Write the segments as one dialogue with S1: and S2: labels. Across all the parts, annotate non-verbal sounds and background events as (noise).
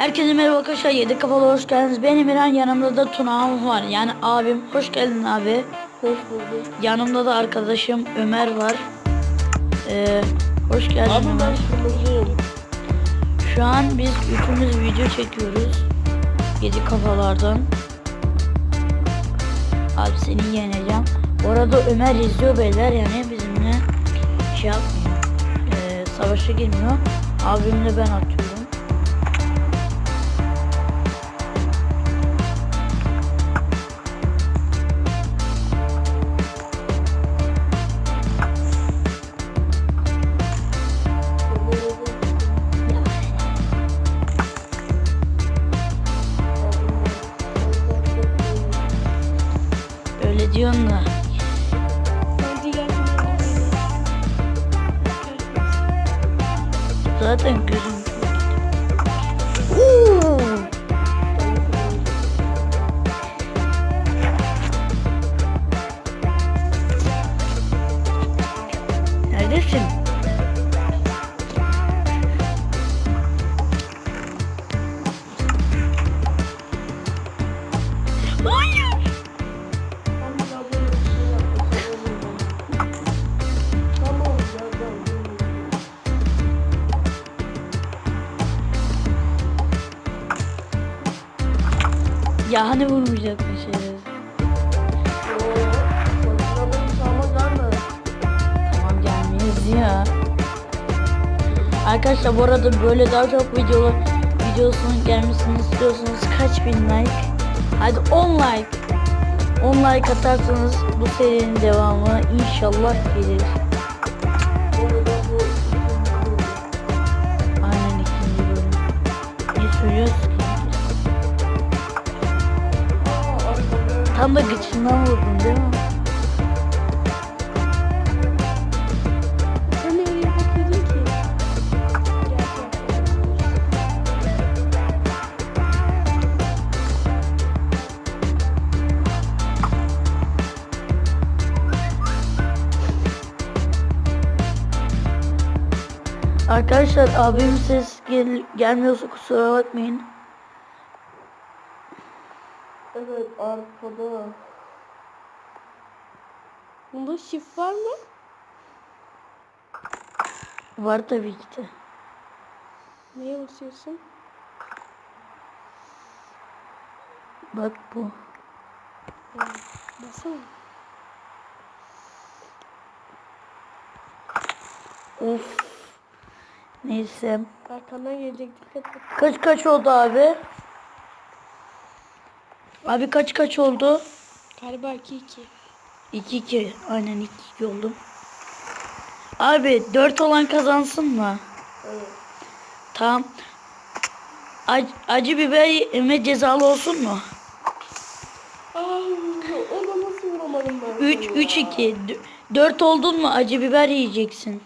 S1: Herkese merhaba arkadaşlar. Yedi kafalı hoş geldiniz. Benim İran yanımda da Tunağım var. Yani abim. Hoş geldin abi.
S2: Hoş bulduk.
S1: Yanımda da arkadaşım Ömer var. Ee, hoş geldin
S2: Abi
S1: Ömer.
S2: ben.
S1: Şu an biz üçümüz video çekiyoruz. Yedi kafalardan. Abi seni yeneceğim. Orada Ömer izliyor beyler yani bizimle şey yapmıyor. Ee, savaşa girmiyor. Abimle ben atıyorum. Öyle diyorsun da. Zaten gözüm Ya hani vurmayacakmış şey. Tamam gelmeyiz ya. Arkadaşlar bu arada böyle daha çok videolar videosunun gelmesini istiyorsanız kaç bin like? Hadi 10 like. 10 like atarsanız bu serinin devamı inşallah gelir. Tam da gıçından vurdun değil mi?
S2: Sen nereye bakıyordun ki?
S1: Arkadaşlar abim ses gel gelmiyorsa kusura bakmayın.
S2: Evet arkada. Bunda şif var mı?
S1: Var tabii ki de.
S2: Neye basıyorsun?
S1: Bak bu.
S2: Basana.
S1: Of. Neyse.
S2: Arkandan gelecek dikkat et.
S1: Kaç kaç oldu abi? Abi kaç kaç oldu?
S2: Galiba 2-2.
S1: 2-2. Aynen 2-2 oldu. Abi 4 olan kazansın mı?
S2: Evet.
S1: Tamam. Ac- acı biber yeme cezalı olsun mu?
S2: Aa, ona nasıl vuramadım ben?
S1: 3
S2: sana
S1: 3
S2: ya?
S1: 2 4 oldun mu acı biber yiyeceksin.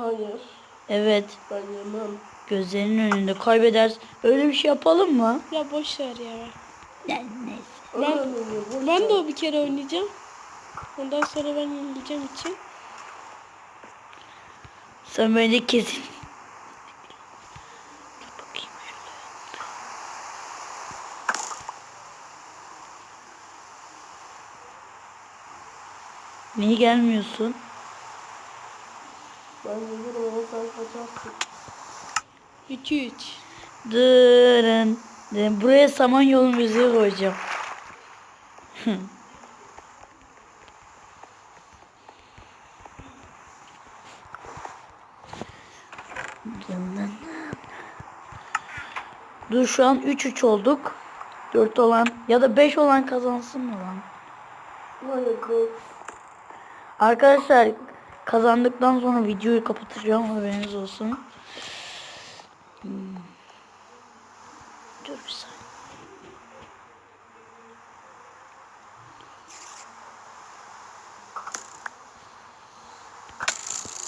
S2: Hayır.
S1: Evet.
S2: Ben yemem.
S1: Gözlerinin önünde kaybeder. Öyle bir şey yapalım mı?
S3: Ya boş ver ya.
S2: Ben,
S3: Ben de o bir kere oynayacağım. Ondan sonra ben yenileceğim için.
S1: Sen bence kesin. Dur bakayım şöyle. Niye gelmiyorsun?
S2: ben gelirim ama sen kaçarsın.
S3: 2-3.
S1: Dırın. Dırın. Buraya Samanyolu müziği koyacağım. (laughs) Dur şu an 3-3 olduk. 4 olan ya da 5 olan kazansın mı lan? Arkadaşlar kazandıktan sonra videoyu kapatacağım haberiniz olsun. Hmm. Dur bir saniye.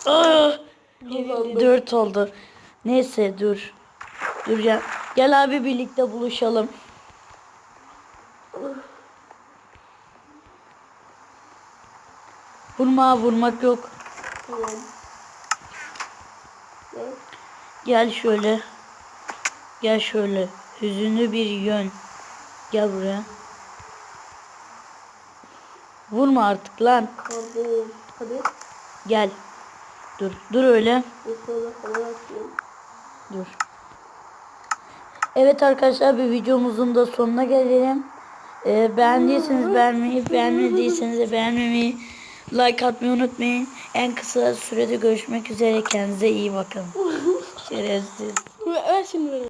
S1: Aa. 4 oldu. Neyse dur. Dur gel. Gel abi birlikte buluşalım. Vurma vurmak yok.
S2: Tamam.
S1: Gel şöyle. Gel şöyle. Hüzünlü bir yön. Gel buraya. Vurma artık lan.
S2: Kaldım. Hadi.
S1: Gel. Dur. Dur öyle. Dur. Evet arkadaşlar bir videomuzun da sonuna gelelim. Ee, beğendiyseniz beğenmeyi, beğenmediyseniz de beğenmemeyi, like atmayı unutmayın. En kısa sürede görüşmek üzere. Kendinize iyi bakın. (laughs) Şerefsiz.
S3: Ver şimdi.